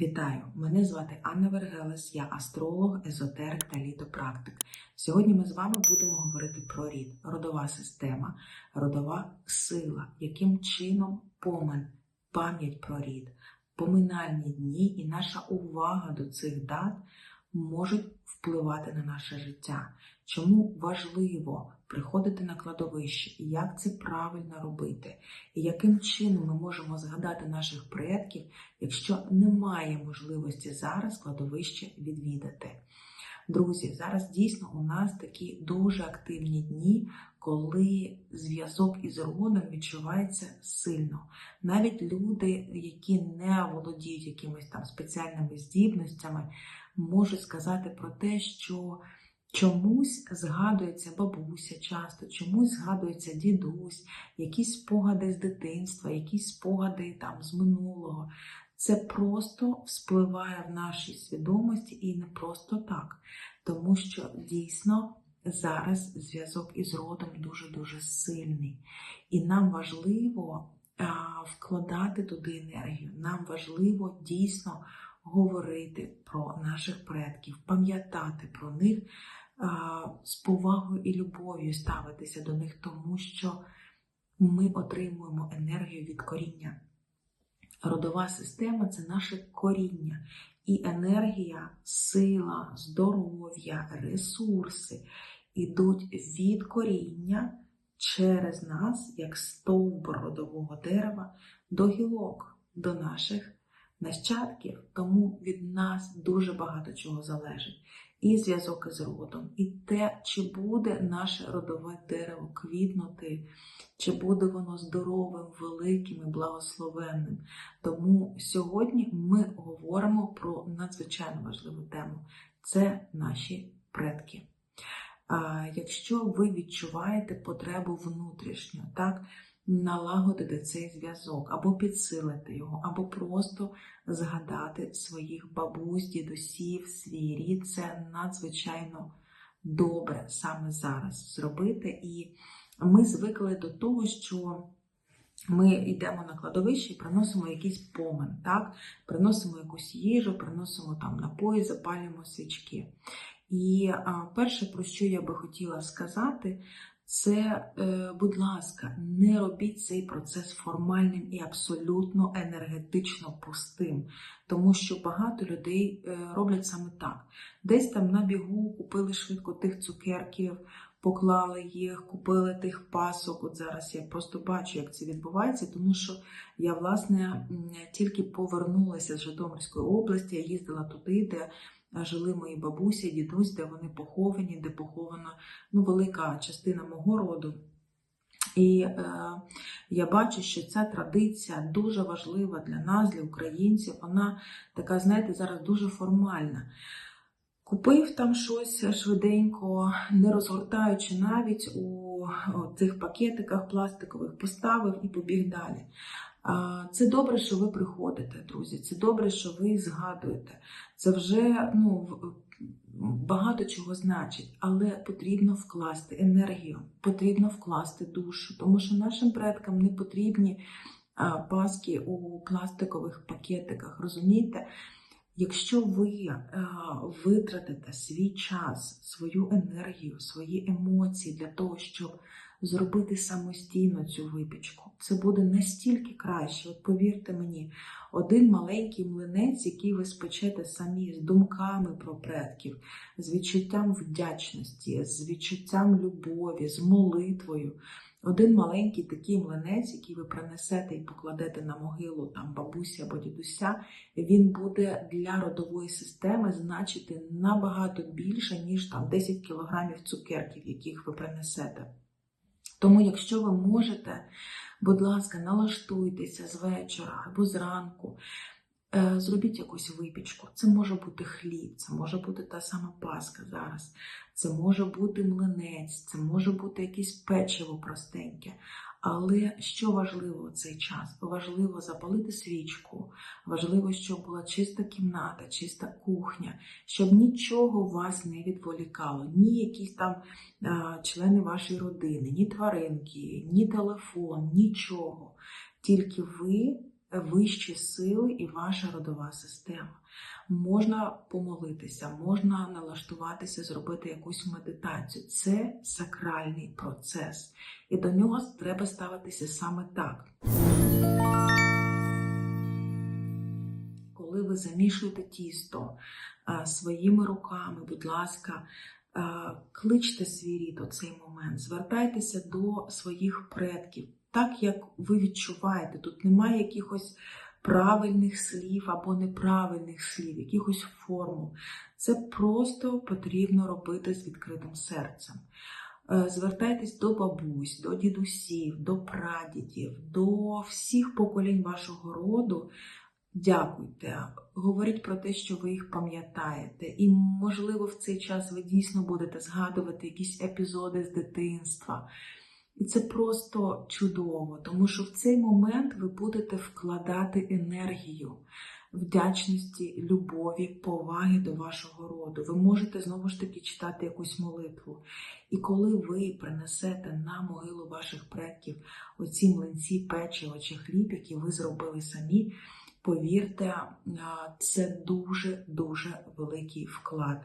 Вітаю! Мене звати Анна Вергелес, я астролог, езотерик та літопрактик. Сьогодні ми з вами будемо говорити про рід, родова система, родова сила, яким чином помен, пам'ять про рід, поминальні дні і наша увага до цих дат можуть впливати на наше життя. Чому важливо приходити на кладовище, і як це правильно робити, і яким чином ми можемо згадати наших предків, якщо немає можливості зараз кладовище відвідати. Друзі, зараз дійсно у нас такі дуже активні дні, коли зв'язок із родом відчувається сильно. Навіть люди, які не володіють якимись там спеціальними здібностями, можуть сказати про те, що чомусь згадується бабуся часто, чомусь згадується дідусь, якісь спогади з дитинства, якісь спогади там з минулого. Це просто вспливає в нашій свідомості і не просто так, тому що дійсно зараз зв'язок із родом дуже-дуже сильний. І нам важливо вкладати туди енергію, нам важливо дійсно говорити про наших предків, пам'ятати про них з повагою і любов'ю ставитися до них, тому що ми отримуємо енергію від коріння. Родова система це наше коріння. І енергія, сила, здоров'я, ресурси йдуть від коріння через нас, як стовбур родового дерева, до гілок, до наших нащадків. Тому від нас дуже багато чого залежить. І зв'язок із родом, і те, чи буде наше родове дерево квітнути, чи буде воно здоровим, великим і благословенним. Тому сьогодні ми говоримо про надзвичайно важливу тему це наші предки. Якщо ви відчуваєте потребу внутрішню, так, налагодити цей зв'язок, або підсилити його, або просто згадати своїх бабусь, дідусів, свій рід, це надзвичайно добре саме зараз зробити. І ми звикли до того, що ми йдемо на кладовище і приносимо якийсь помен, так? приносимо якусь їжу, приносимо там напої, запалюємо свічки. І а, перше, про що я би хотіла сказати, це, е, будь ласка, не робіть цей процес формальним і абсолютно енергетично пустим, тому що багато людей е, роблять саме так. Десь там на бігу купили швидко тих цукерків, поклали їх, купили тих пасок. От зараз я просто бачу, як це відбувається, тому що я, власне, тільки повернулася з Житомирської області, я їздила туди, де жили мої бабусі, дідусь, де вони поховані, де похована ну, велика частина мого роду. І е, я бачу, що ця традиція дуже важлива для нас, для українців. Вона така, знаєте, зараз дуже формальна. Купив там щось швиденько, не розгортаючи навіть у цих пакетиках пластикових, поставив і побіг далі. Це добре, що ви приходите, друзі. Це добре, що ви згадуєте. Це вже ну, багато чого значить, але потрібно вкласти енергію, потрібно вкласти душу, тому що нашим предкам не потрібні паски у пластикових пакетиках. Розумієте? Якщо ви витратите свій час, свою енергію, свої емоції для того, щоб зробити самостійно цю випічку. Це буде настільки краще. От повірте мені, один маленький млинець, який ви спечете самі з думками про предків, з відчуттям вдячності, з відчуттям любові, з молитвою. Один маленький такий млинець, який ви принесете і покладете на могилу там бабусі або дідуся, він буде для родової системи значити набагато більше, ніж там 10 кілограмів цукерків, яких ви принесете. Тому, якщо ви можете, будь ласка, налаштуйтеся з вечора або зранку, е, зробіть якусь випічку. Це може бути хліб, це може бути та сама паска зараз, це може бути млинець, це може бути якесь печиво простеньке. Але що важливо в цей час? Важливо запалити свічку, важливо, щоб була чиста кімната, чиста кухня, щоб нічого вас не відволікало, ні якісь там а, члени вашої родини, ні тваринки, ні телефон, нічого. Тільки ви вищі сили і ваша родова система. Можна помолитися, можна налаштуватися, зробити якусь медитацію. Це сакральний процес, і до нього треба ставитися саме так. Коли ви замішуєте тісто своїми руками, будь ласка, кличте свій рід у цей момент, звертайтеся до своїх предків, так як ви відчуваєте. Тут немає якихось правильних слів або неправильних слів, якихось формул. Це просто потрібно робити з відкритим серцем. Е, Звертайтесь до бабусь, до дідусів, до прадідів, до всіх поколінь вашого роду. Дякуйте, говоріть про те, що ви їх пам'ятаєте, і, можливо, в цей час ви дійсно будете згадувати якісь епізоди з дитинства. І це просто чудово, тому що в цей момент ви будете вкладати енергію вдячності, любові, поваги до вашого роду. Ви можете знову ж таки читати якусь молитву. І коли ви принесете на могилу ваших предків оці млинці, печиво чи хліб, які ви зробили самі, повірте, це дуже-дуже великий вклад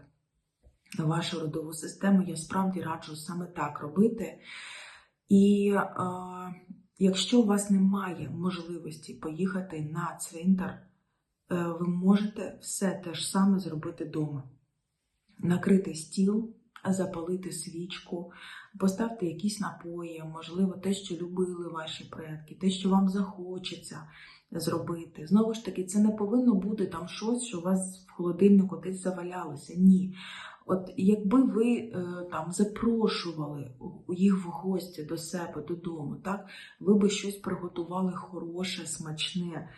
в вашу родову систему. Я справді раджу саме так робити. І е, якщо у вас немає можливості поїхати на цвинтар, е, ви можете все те ж саме зробити вдома. Накрити стіл, запалити свічку, поставте якісь напої, можливо, те, що любили ваші предки, те, що вам захочеться зробити. Знову ж таки, це не повинно бути там щось, що у вас в холодильнику десь завалялося. Ні. От якби ви е, там запрошували їх в гості до себе додому, так ви би щось приготували хороше, смачне.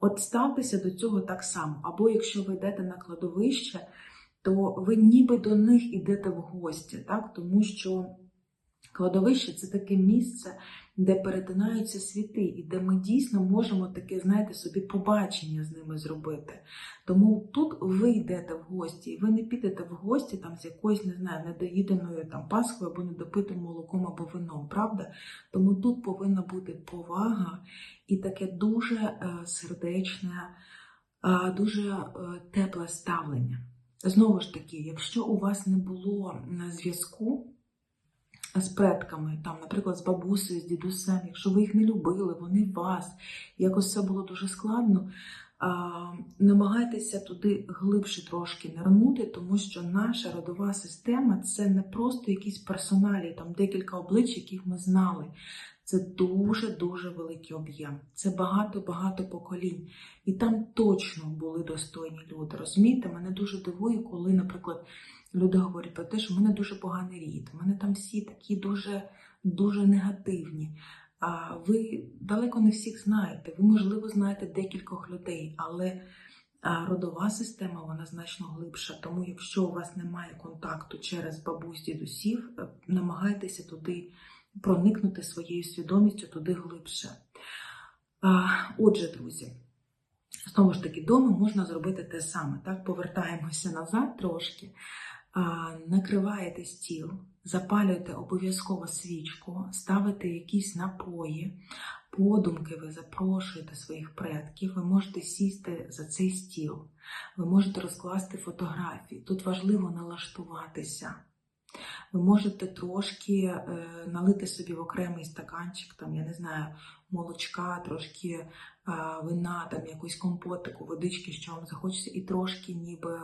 От ставтеся до цього так само. Або якщо ви йдете на кладовище, то ви ніби до них йдете в гості, так? тому що кладовище це таке місце, де перетинаються світи, і де ми дійсно можемо таке, знаєте, собі побачення з ними зробити. Тому тут ви йдете в гості, і ви не підете в гості там з якоюсь, не знаю, недоїденою там пасхою або недопитим молоком або вином, правда? Тому тут повинна бути повага і таке дуже е, сердечне, е, дуже е, тепле ставлення. Знову ж таки, якщо у вас не було на зв'язку з предками, там, наприклад, з бабусею, з дідусем, якщо ви їх не любили, вони вас, якось все було дуже складно, намагайтеся туди глибше трошки нирнути, тому що наша родова система це не просто якісь персоналі, там декілька облич, яких ми знали. Це дуже-дуже великий об'єм. Це багато-багато поколінь. І там точно були достойні люди. Розумієте, мене дуже дивує, коли, наприклад, люди говорять про те, що в мене дуже поганий рід, у мене там всі такі дуже, дуже негативні. А ви далеко не всіх знаєте. Ви, можливо, знаєте декількох людей, але родова система вона значно глибша. Тому, якщо у вас немає контакту через бабусь дідусів, е, намагайтеся туди проникнути своєю свідомістю туди глибше. Отже, друзі, знову ж таки, вдома можна зробити те саме. Так, Повертаємося назад трошки, накриваєте стіл, запалюєте обов'язково свічку, ставите якісь напої, подумки, ви запрошуєте своїх предків, ви можете сісти за цей стіл, ви можете розкласти фотографії. Тут важливо налаштуватися. Ви можете трошки е, налити собі в окремий стаканчик, там, я не знаю, молочка, трошки е, вина, там якусь компотику, водички, що вам захочеться, і трошки ніби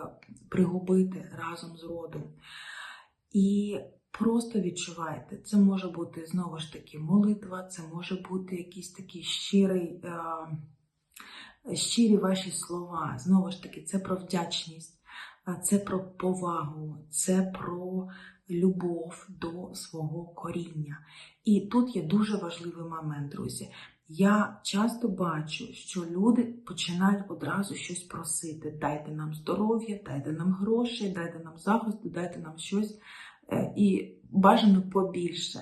пригубити разом з родом. І просто відчувайте, це може бути знову ж таки молитва, це може бути якийсь такий щирий, е, щирі ваші слова. Знову ж таки, це про вдячність, це про повагу, це про любов до свого коріння. І тут є дуже важливий момент, друзі. Я часто бачу, що люди починають одразу щось просити: дайте нам здоров'я, дайте нам гроші, дайте нам захисту, дайте нам щось е, і бажано побільше.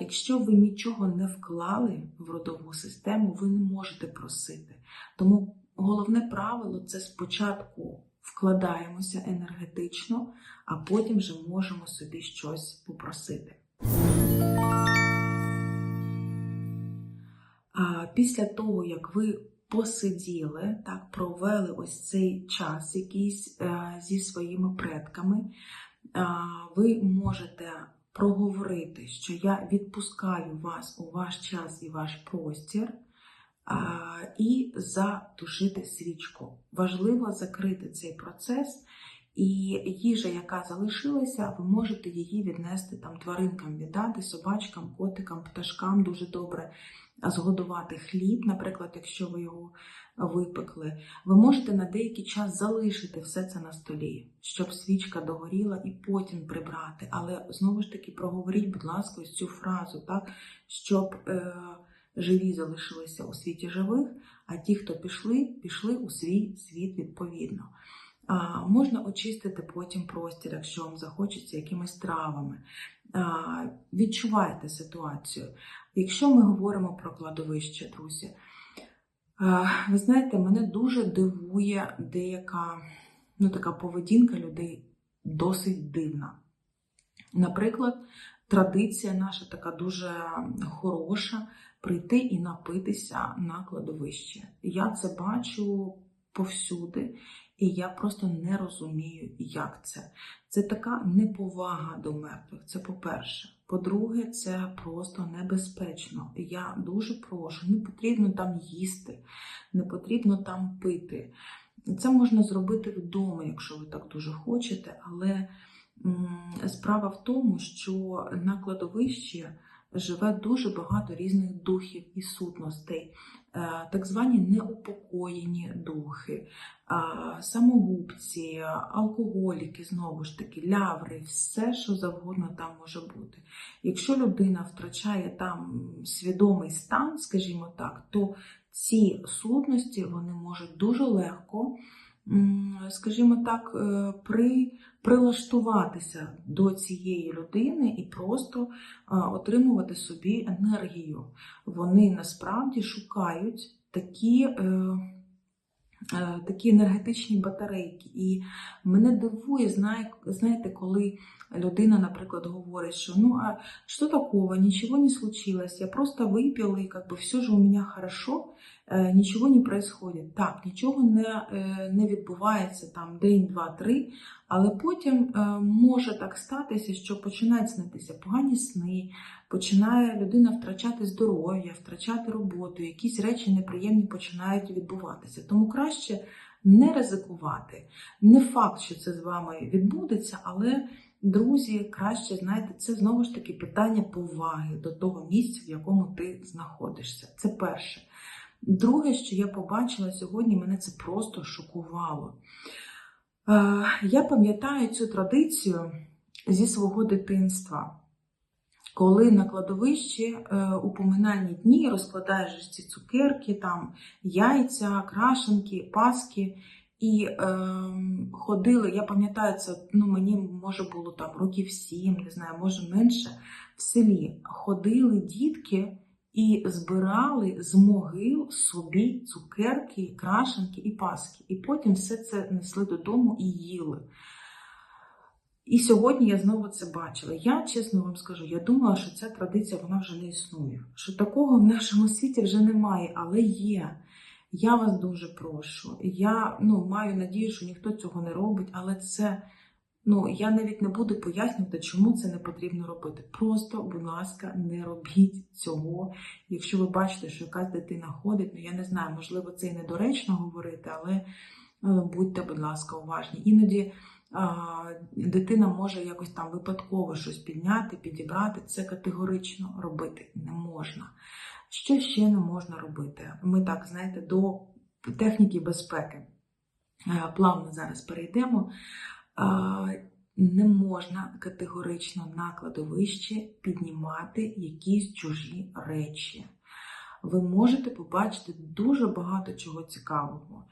Якщо ви нічого не вклали в родову систему, ви не можете просити. Тому головне правило це спочатку вкладаємося енергетично, а потім вже можемо собі щось попросити. А після того, як ви посиділи, так, провели ось цей час якийсь е, зі своїми предками, е, ви можете проговорити, що я відпускаю вас у ваш час і ваш простір. І затушити свічку. Важливо закрити цей процес, і їжа, яка залишилася, ви можете її віднести там тваринкам, віддати, собачкам, котикам, пташкам дуже добре згодувати хліб, наприклад, якщо ви його випекли. Ви можете на деякий час залишити все це на столі, щоб свічка догоріла і потім прибрати. Але знову ж таки проговоріть, будь ласка, ось цю фразу, так, щоб е, живі залишилися у світі живих, а ті, хто пішли, пішли у свій світ відповідно. А, Можна очистити потім простір, якщо вам захочеться якимись травами. А, Відчувайте ситуацію. Якщо ми говоримо про кладовище, друзі, а, ви знаєте, мене дуже дивує деяка ну, така поведінка людей досить дивна. Наприклад, традиція наша така дуже хороша прийти і напитися на кладовище. Я це бачу повсюди. І я просто не розумію, як це. Це така неповага до мертвих. Це по-перше. По-друге, це просто небезпечно. Я дуже прошу, не потрібно там їсти, не потрібно там пити. Це можна зробити вдома, якщо ви так дуже хочете, але справа в тому, що на кладовищі живе дуже багато різних духів і сутностей, е, так звані неупокоєні духи, самогубці, алкоголіки, знову ж таки, ляври, все, що завгодно там може бути. Якщо людина втрачає там свідомий стан, скажімо так, то ці сутності вони можуть дуже легко скажімо так, е, при, прилаштуватися до цієї людини і просто е, отримувати собі енергію. Вони насправді шукають такі. Е, такі енергетичні батарейки. І мене дивує, знаєте, коли людина, наприклад, говорить, що ну а що такого, нічого не случилось, я просто випила, і бы, все же у мене хорошо. Е, нічого не происходит. Так, нічого не е, не відбувається там день, два, три, але потім е, може так статися, що починають снитися погані сни, починає людина втрачати здоров'я, втрачати роботу, якісь речі неприємні починають відбуватися. Тому краще не ризикувати. Не факт, що це з вами відбудеться, але. Друзі, краще, знаєте, це знову ж таки питання поваги до того місця, в якому ти знаходишся. Це перше. Друге, що я побачила сьогодні, мене це просто шокувало. Е, я пам'ятаю цю традицію зі свого дитинства, коли на кладовищі е, у поминальні дні розкладаєш ці цукерки, там яйця, крашенки, паски. І е, ходили, я пам'ятаю, це ну, мені може було там років сім, не знаю, може менше, в селі ходили дітки і збирали з могил собі цукерки, крашенки і паски. І потім все це несли додому і їли. І сьогодні я знову це бачила. Я чесно вам скажу, я думала, що ця традиція вона вже не існує. Що такого в нашому світі вже немає, але є. Я вас дуже прошу. Я ну, маю надію, що ніхто цього не робить, але це Ну, я навіть не буду пояснювати, чому це не потрібно робити. Просто, будь ласка, не робіть цього. Якщо ви бачите, що якась дитина ходить, ну я не знаю, можливо, це і недоречно говорити, але е, будьте, будь ласка, уважні. Іноді а, дитина може якось там випадково щось підняти, підібрати. Це категорично робити не можна. Що ще не можна робити? Ми так, знаєте, до техніки безпеки. Е, плавно зараз перейдемо не можна категорично на кладовище піднімати якісь чужі речі. Ви можете побачити дуже багато чого цікавого.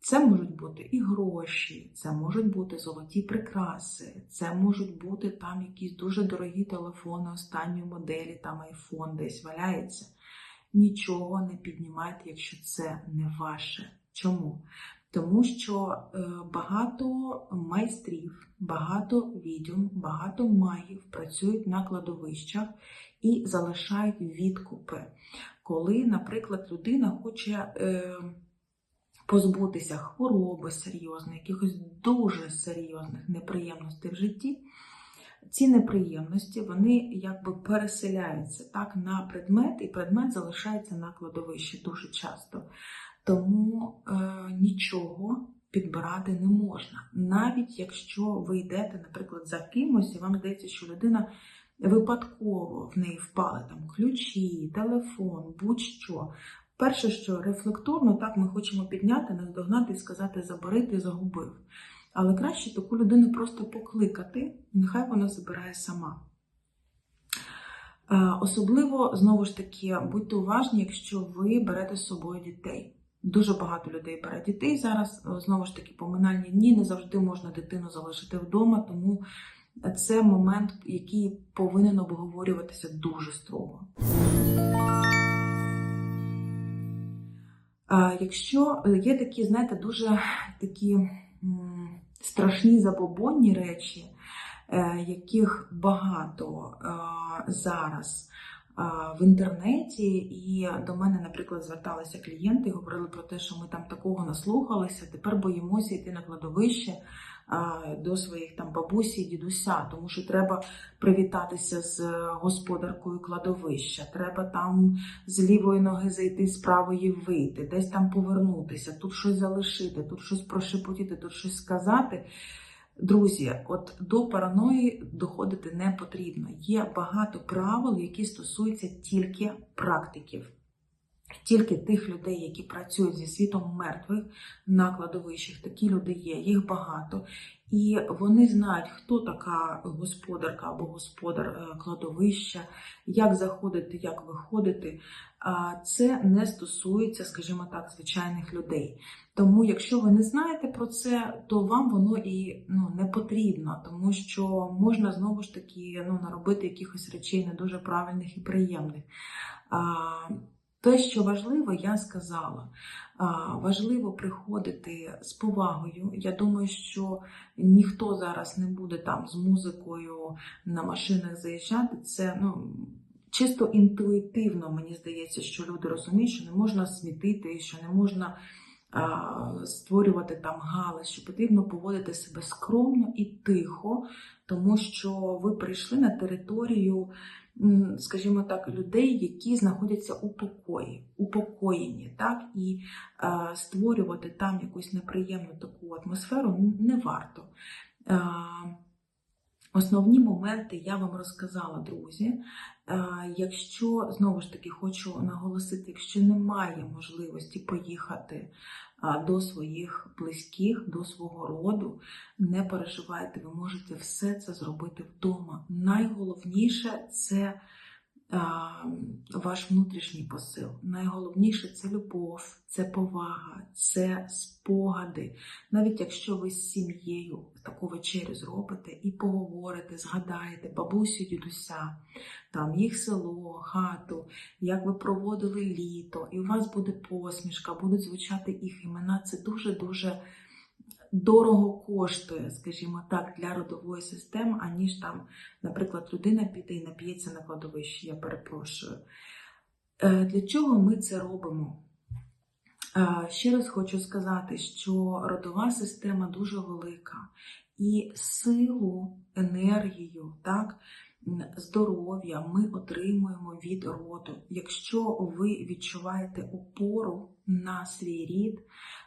Це можуть бути і гроші, це можуть бути золоті прикраси, це можуть бути там якісь дуже дорогі телефони останньої моделі, там айфон десь валяється. Нічого не піднімайте, якщо це не ваше. Чому? Тому що е, багато майстрів, багато відьом, багато магів працюють на кладовищах, і залишають відкупи. Коли, наприклад, людина хоче е, позбутися хвороби серйозної, якихось дуже серйозних неприємностей в житті, ці неприємності вони якби переселяються так, на предмет, і предмет залишається на кладовищі дуже часто. Тому е, нічого підбирати не можна. Навіть якщо ви йдете, наприклад, за кимось, і вам здається, що людина випадково в неї впали там ключі, телефон, будь-що. Перше, що рефлекторно, так ми хочемо підняти, наздогнати і сказати забери, ти загубив. Але краще таку людину просто покликати, нехай вона забирає сама. Е, Особливо, знову ж таки, будьте уважні, якщо ви берете з собою дітей. Дуже багато людей бере дітей зараз. Е, Знову ж таки, поминальні дні не завжди можна дитину залишити вдома, тому це момент, який повинен обговорюватися дуже строго. Якщо є такі, знаєте, дуже такі страшні забобонні речі, е, яких багато е, зараз е, в інтернеті, і до мене, наприклад, зверталися клієнти говорили про те, що ми там такого наслухалися, тепер боїмося йти на кладовище до своїх там бабусі і дідуся, тому що треба привітатися з господаркою кладовища, треба там з лівої ноги зайти, з правої вийти, десь там повернутися, тут щось залишити, тут щось прошепотіти, тут щось сказати. Друзі, от до параної доходити не потрібно. Є багато правил, які стосуються тільки практиків. Тільки тих людей, які працюють зі світом мертвих на кладовищах, такі люди є, їх багато. І вони знають, хто така господарка або господар е, кладовища, як заходити, як виходити. Це не стосується, скажімо так, звичайних людей. Тому, якщо ви не знаєте про це, то вам воно і ну, не потрібно, тому що можна знову ж таки ну, наробити якихось речей не дуже правильних і приємних. Те, що важливо, я сказала. Важливо приходити з повагою. Я думаю, що ніхто зараз не буде там з музикою на машинах заїжджати. Це ну, чисто інтуїтивно, мені здається, що люди розуміють, що не можна смітити, що не можна а, створювати там галас, що потрібно поводити себе скромно і тихо, тому що ви прийшли на територію скажімо так, людей, які знаходяться у покої, упокоєні, так, і е, створювати там якусь неприємну таку атмосферу не варто. Е, Основні моменти я вам розказала, друзі. Якщо знову ж таки хочу наголосити, якщо немає можливості поїхати до своїх близьких, до свого роду. Не переживайте, ви можете все це зробити вдома. Найголовніше це ваш внутрішній посил. Найголовніше це любов, це повага, це спогади. Навіть якщо ви з сім'єю таку вечерю зробите і поговорите, згадаєте бабусю, дідуся, там їх село, хату, як ви проводили літо, і у вас буде посмішка, будуть звучати їх імена. Це дуже-дуже дорого коштує, скажімо так, для родової системи, аніж там, наприклад, людина піде і нап'ється на кладовищі, я перепрошую. Е, для чого ми це робимо? Е, ще раз хочу сказати, що родова система дуже велика, і силу, енергію, так, здоров'я ми отримуємо від роду. Якщо ви відчуваєте опору на свій рід,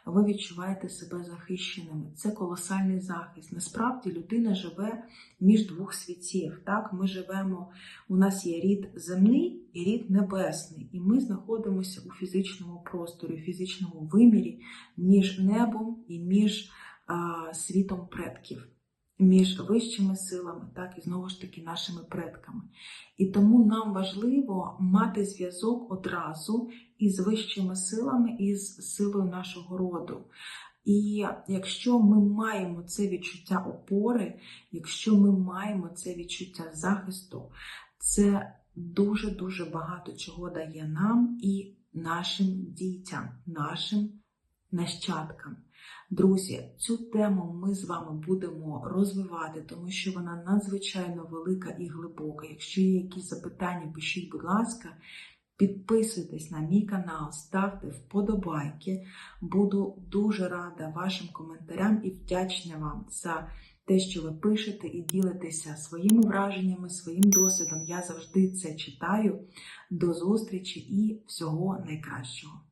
ви відчуваєте себе захищеними. Це колосальний захист. Насправді людина живе між двох світів. Так? Ми живемо, у нас є рід земний і рід небесний, і ми знаходимося у фізичному просторі, у фізичному вимірі між небом і між а, світом предків між вищими силами, так і знову ж таки нашими предками. І тому нам важливо мати зв'язок одразу із вищими силами, із силою нашого роду. І якщо ми маємо це відчуття опори, якщо ми маємо це відчуття захисту, це дуже-дуже багато чого дає нам і нашим дітям, нашим нащадкам. Друзі, цю тему ми з вами будемо розвивати, тому що вона надзвичайно велика і глибока. Якщо є якісь запитання, пишіть, будь ласка. Підписуйтесь на мій канал, ставте вподобайки. Буду дуже рада вашим коментарям і вдячна вам за те, що ви пишете і ділитеся своїми враженнями, своїм досвідом. Я завжди це читаю. До зустрічі і всього найкращого.